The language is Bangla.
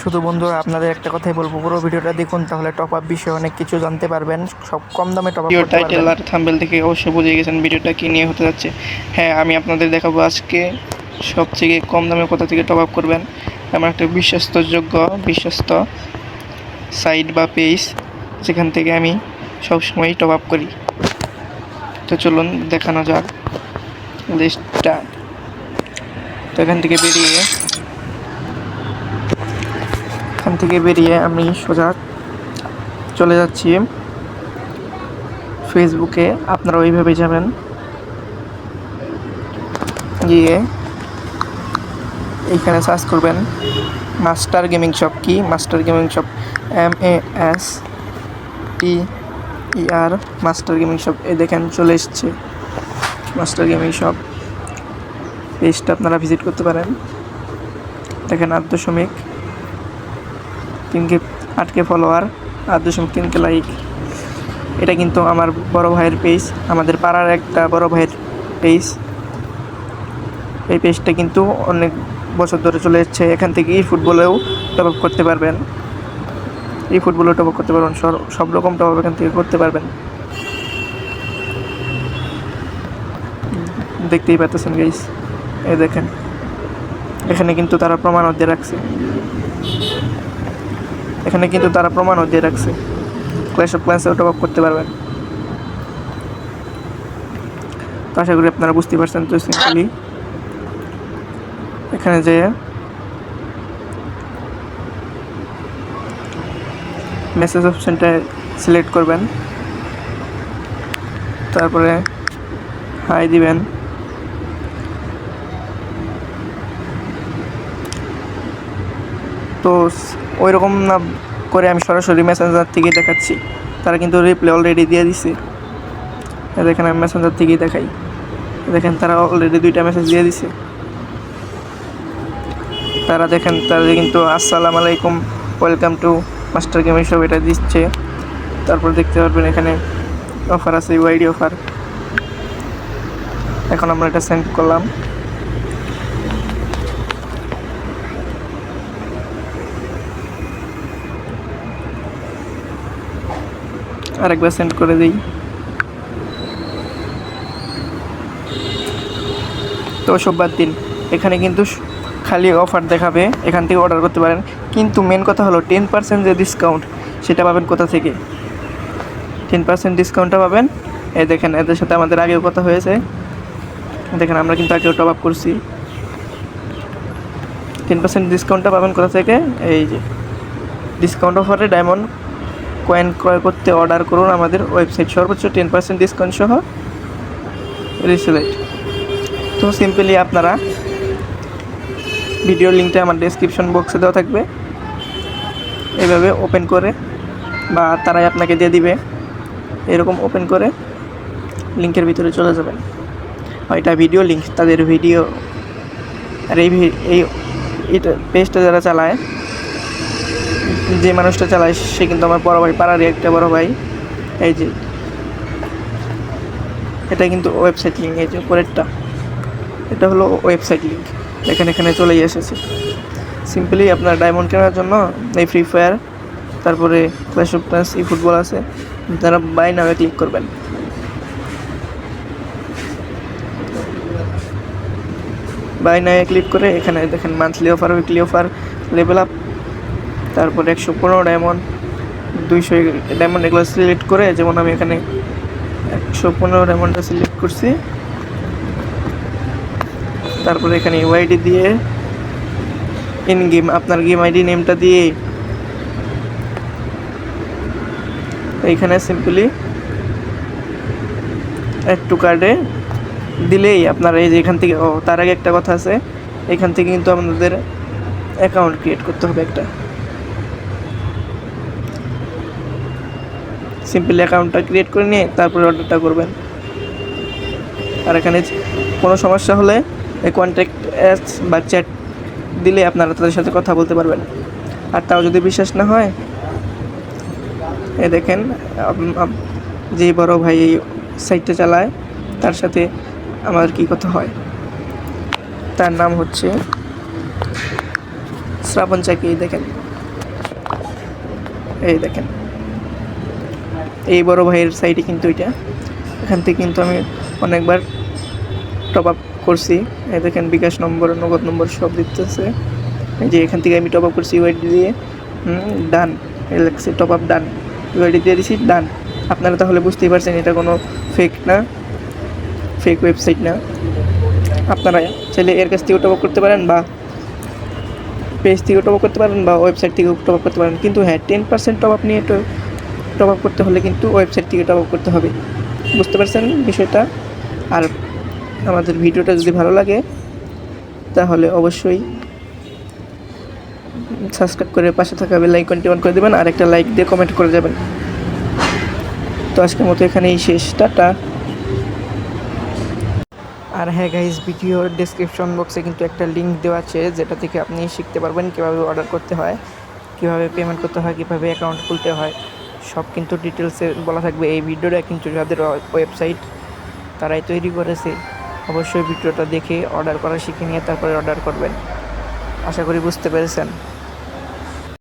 শুধু বন্ধুরা আপনাদের একটা কথাই বলব পুরো ভিডিওটা দেখুন তাহলে টপ আপ বিষয়ে অনেক কিছু জানতে পারবেন। সব কম দামে টপ আপ ভিডিও টাইটেল আর থাম্বেল থেকে অবশ্যই বুঝে গেছেন ভিডিওটা কি নিয়ে হতে যাচ্ছে। হ্যাঁ আমি আপনাদের দেখাবো আজকে সবথেকে কম দামে কোথা থেকে টপ আপ করবেন। আমার একটা বিশ্বস্তযোগ্য বিশ্বস্ত সাইট বা পেজ যেখান থেকে আমি সবসময় টপ আপ করি। তো চলুন দেখানো যাক। লিস্টটা তো এখান থেকে বেরিয়ে থেকে বেরিয়ে আমি সোজা চলে যাচ্ছি। ফেসবুকে আপনারা ওইভাবে যাবেন। গিয়ে এইখানে সার্চ করবেন মাস্টার গেমিং শপ কি? Master gaming shop M A S T E R master gaming shop এ দেখেন চলে এসছে। মাস্টার গেমিং শপ পেজটা আপনারা ভিজিট করতে পারেন। দেখেন আট দশমিক তিনকে আটকে ফলোয়ার আট দশমিক তিনকে লাইক এটা কিন্তু আমার বড় ভাইয়ের পেজ আমাদের পাড়ার একটা বড় ভাইয়ের পেজ এই পেজটা কিন্তু অনেক বছর ধরে চলে যাচ্ছে এখান থেকে ই ফুটবলেও টপ করতে পারবেন। এই ফুটবলেও টপ করতে পারবেন। সব- রকম টপ এখান থেকে করতে পারবেন। দেখতেই পাচ্ছেন গাইস এই দেখেন। এখানে কিন্তু তারা প্রমাণও দিয়ে রাখছে। এখানে কিন্তু তারা প্রমাণও দিয়ে রাখছে। ক্লাস অফ টপ আপ করতে পারবেন। তো আশা করি আপনারা বুঝতে পারছেন তো সিম্পলি এখানে যে মেসেজ অপশনটা সিলেক্ট করবেন। তারপরে হাই দিবেন। তো ওই রকম না করে আমি সরাসরি মেসেঞ্জার থেকেই দেখাচ্ছি। তারা কিন্তু রিপ্লাই অলরেডি দিয়ে দিছে। দেখেন আমি মেসেঞ্জার থেকেই দেখাই। দেখেন তারা অলরেডি দুইটা মেসেজ দিয়ে দিছে। তারা দেখেন তারা কিন্তু আসসালাম আলাইকুম ওয়েলকাম টু মাস্টার গেম সব এটা দিচ্ছে। তারপর দেখতে পারবেন এখানে অফার আছে ওয়াইডি অফার এখন আমরা এটা সেন্ড করলাম। আরেকবার সেন্ড করে দিই। তো সব বাদ দিন, এখানে কিন্তু খালি অফার দেখাবে, এখান থেকে অর্ডার করতে পারেন। কিন্তু মেন কথা হলো টেন পার্সেন্ট যে ডিসকাউন্ট সেটা পাবেন কোথা থেকে? টেন পার্সেন্ট ডিসকাউন্টটা পাবেন। এই দেখেন, এদের সাথে আমাদের আগেও কথা হয়েছে। দেখেন, আমরা কিন্তু আগেও টপ আপ করছি। টেন পার্সেন্ট ডিসকাউন্টটা পাবেন কোথা থেকে? এই যে ডিসকাউন্ট অফারে ডায়মন্ড কয়েন ক্রয় করতে অর্ডার করুন আমাদের ওয়েবসাইট সর্বোচ্চ টেন পার্সেন্ট ডিসকাউন্ট সহ রিসেলেক্ট তো সিম্পলি আপনারা ভিডিও লিঙ্কটা আমার ডেসক্রিপশন বক্সে দেওয়া থাকবে। এভাবে ওপেন করে বা তারাই আপনাকে দিয়ে দিবে। এরকম ওপেন করে লিঙ্কের ভিতরে চলে যাবেন। এটা ভিডিও লিঙ্ক তাদের ভিডিও আর এই এই এটা পেজটা যারা চালায় যে মানুষটা চালায়, সে কিন্তু আমার বড় ভাই, পাড়ারই একটা বড় ভাই। এই যে, এটা কিন্তু ওয়েবসাইট লিঙ্ক এই যে উপরেরটা। এটা হলো ওয়েবসাইট লিঙ্ক এখানে এখানে চলেই এসেছে। সিম্পলি আপনার ডায়মন্ড কেনার জন্য, এই ফ্রি ফায়ার তারপরে ক্ল্যাশ অফ ক্লাস ই ফুটবল আছে তারা বাই নামে ক্লিক করবেন। বাই নামে ক্লিক করে, এখানে দেখেন monthly offer weekly offer level up তারপরে একশো পনেরো ডায়মন্ড দুইশো ডায়মন্ড এগুলো সিলেক্ট করে, যেমন আমি এখানে একশো পনেরো ডায়মন্ডটা সিলেক্ট করছি। তারপরে এখানে ওয়াইডি দিয়ে ইন গেম আপনার গেম আইডি নেমটা দিয়ে এইখানে সিম্পলি একটু কার্ডে দিলেই আপনার এই যে এখান থেকে, ও, তার আগে একটা কথা আছে, এখান থেকে কিন্তু আপনাদের অ্যাকাউন্ট ক্রিয়েট করতে হবে একটা। সিম্পলি অ্যাকাউন্টটা ক্রিয়েট করে নিয়ে তারপরে অর্ডারটা করবেন। আর এখানে কোনো সমস্যা হলে এই কন্ট্যাক্ট অ্যাডস বা চ্যাট দিলে আপনারা তাদের সাথে কথা বলতে পারবেন। আর তাও যদি বিশ্বাস না হয়, এ দেখেন যে বড় ভাই এই সাইটটা চালায়, তার সাথে আমার কি কথা হয়? তার নাম হচ্ছে শ্রাবণ চাকি দেখেন। এই দেখেন। এই বড় ভাইয়ের সাইডে কিন্তু এটা। এখান থেকে কিন্তু আমি অনেকবার টপ আপ করছি। দেখেন বিকাশ নম্বর, নগদ নম্বর সব দিতেছে। যে এখান থেকে আমি টপ আপ করছি ইউআইডি দিয়ে। ডান লেখছে টপ আপ ডান ইউআইডি দিয়ে দিছি ডান আপনারা তাহলে বুঝতেই পারছেন এটা কোনো ফেক না ফেক ওয়েবসাইট না। আপনারা চাইলে এর কাছ থেকেও টপ আপ করতে পারেন বা পেজ থেকেও টপ আপ করতে পারেন বা ওয়েবসাইট থেকেও টপ আপ করতে পারেন। কিন্তু হ্যাঁ টেন পার্সেন্ট টপ আপ নিয়ে টপ আপ করতে হলে কিন্তু ওয়েবসাইট থেকে টপ আপ করতে হবে। বুঝতে পারছেন বিষয়টা? আর আমাদের ভিডিওটা যদি ভালো লাগে, তাহলে অবশ্যই সাবস্ক্রাইব করে পাশে থাকা বেল আইকনটি অন করে দেবেন, আর একটা লাইক দিয়ে কমেন্ট করে যাবেন। তো আজকের মতো এখানেই শেষ। টাটা। আর হ্যাঁ গাইজ ভিডিওর ডেসক্রিপশন বক্সে কিন্তু একটা লিঙ্ক দেওয়া আছে, যেটা থেকে আপনি শিখতে পারবেন কীভাবে অর্ডার করতে হয়, কীভাবে পেমেন্ট করতে হয়, কীভাবে অ্যাকাউন্ট খুলতে হয়। সব কিন্তু ডিটেলসে বলা থাকবে। এই ভিডিওটা কিন্তু যাদের ওয়েবসাইট তারাই তৈরি করেছে, অবশ্যই ভিডিওটা দেখে অর্ডার করা শিখে নিয়ে তারপরে অর্ডার করবেন। আশা করি বুঝতে পেরেছেন।